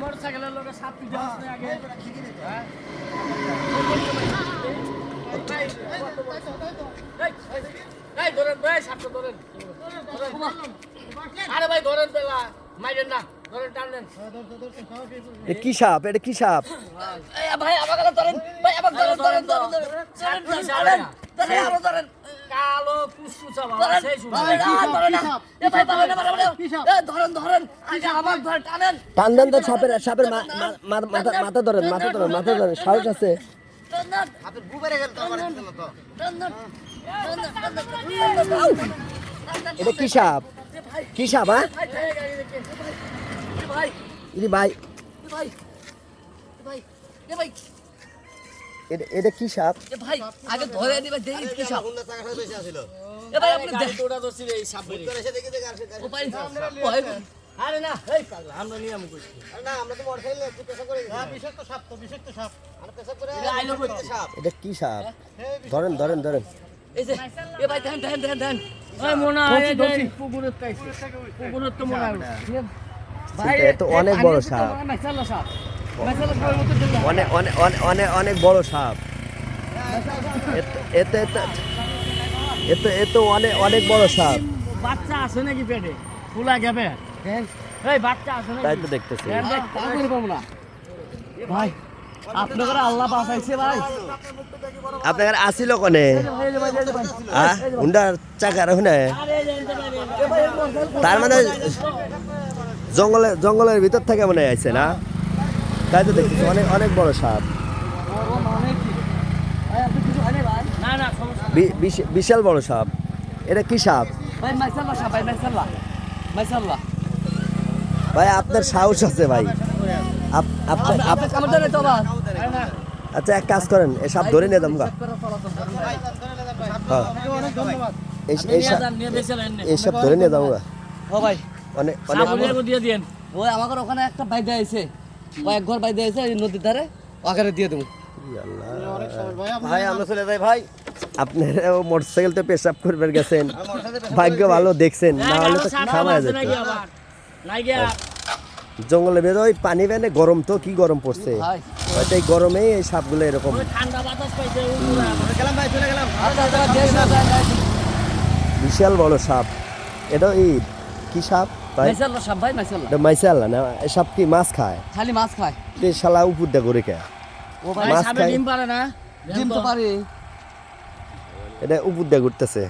মোটরসাইকেলের লোকে সাপ আসলে আগে হ্যাঁ ধরেন ভাই সাপটা ধরেন। আরে ভাই ধরেন পেলা মাইরেন না কি সাপ এটা কি সাপ ভাই আমাকে ধরেন ভাই আমাকে ধরেন ধরেন ধরেন ধরেন ধরেন ধরেন আরও ধরেন কালো কুসকুসা বাবা সেই শুনুন না, ধরেন। এ ভাই না। এ ধরেন ধরেন আগে আমার ধরেন টানেন টান তো সাপের সাপের মাথা মাথা ধরেন মাথা ধরেন মাথা ধরেন সাহস আছে। এটা কি সাপ কি সাপ হ্যাঁ ভাই ভাই গাড়ি দেখে এ ভাই। ইরি ভাই। এ ভাই। এ ভাই। এ ভাই। এটা এটা কি সাপ? এ ভাই আগে ধরে দিবে দেখি কি সব এ ভাই আপনি গাড়ি দেখ তো ওটা ধরছি রে, এই সাপ বেরিয়ে। ও ভাই ভয় আরে না এই পাগলা আমরা নিয়ম করছি। আরে না আমরা তো মোটরসাইকেল একটু পেশা করে না বিষাক্ত সাপ তো বিষাক্ত সাপ। আমরা পেশা করে এটা আইলো করতে এটা কি সাপ? ধরেন ধরেন ধরেন। এই যে এ ভাই দেখেন দেখেন দেখেন দেখেন ওই মনে হয় এই পুকুরের কাছে। পুকুরের তো মনে। হয় এটা অনেক বড় সাপ অনেক অনেক অনেক অনেক বড় সাপ এত- এত এত এত এত অনেক অনেক বড় সাপ বাচ্চা আছে নাকি পেটে ফুলা যাবে এই বাচ্চা আছে তাই তো দেখতেছি দেখ, দেখ, তা করে পাবো না ভাই আপনাদের আল্লাহ বাঁচাইছে ভাই আপনার আসিল কনে। হ্যাঁ হুন্ডার চাকার হুনে তার মানে জঙ্গলে জঙ্গলের ভিতর থেকে মনে আছে না? তাই তো দেখতেছি অনেক অনেক বড় সাপ। বিশাল বড় সাপ। এটা কি সাপ? ভাই আপনার সাহস আছে ভাই। আচ্ছা এক কাজ করেন এই সাপ ধরে নিয়ে দামগা হ্যাঁ। এই সাপ। এই ধরে নিয়ে দামগা ভাই। অনেক অনেক সাবুলিয়াকে দিয়ে দিয়েন। ওই আমাদের ওখানে একটা বাইদা আছে ও এক ঘর বাইদা আছে ওই নদীর ধারে। ওখানে দিয়ে দেবো। ভাই আমরা চলে যাই ভাই। আপনার মোটরসাইকেল তো পেশাব করবার গেছেন। ভাগ্য ভালো দেখছেন না হলে তো খাওয়া যেত। নাই গিয়া। জঙ্গলে বেরোয় পানি বেনে গরম তো কি গরম পড়ছে? হয়তো এই গরমে এই সাপগুলো এরকম। ওই ঠান্ডা বাতাস পাইছে উড়ুরা। আচ্ছা আচ্ছা যান। বিশাল বড় সাপ। এটা এই কি সাপ? ভাই? মাইসাল্লাহ সাহেব ভাই মাইসাল্লাহ এটা না? সাপ কি মাছ খায়? খালি মাছ খায়। তে শালা উপর করে কে? ও ভাই ভাই, সাপে খায়। ডিম পারে না? ডিম তো পারি। এটা ঘুরতেছে।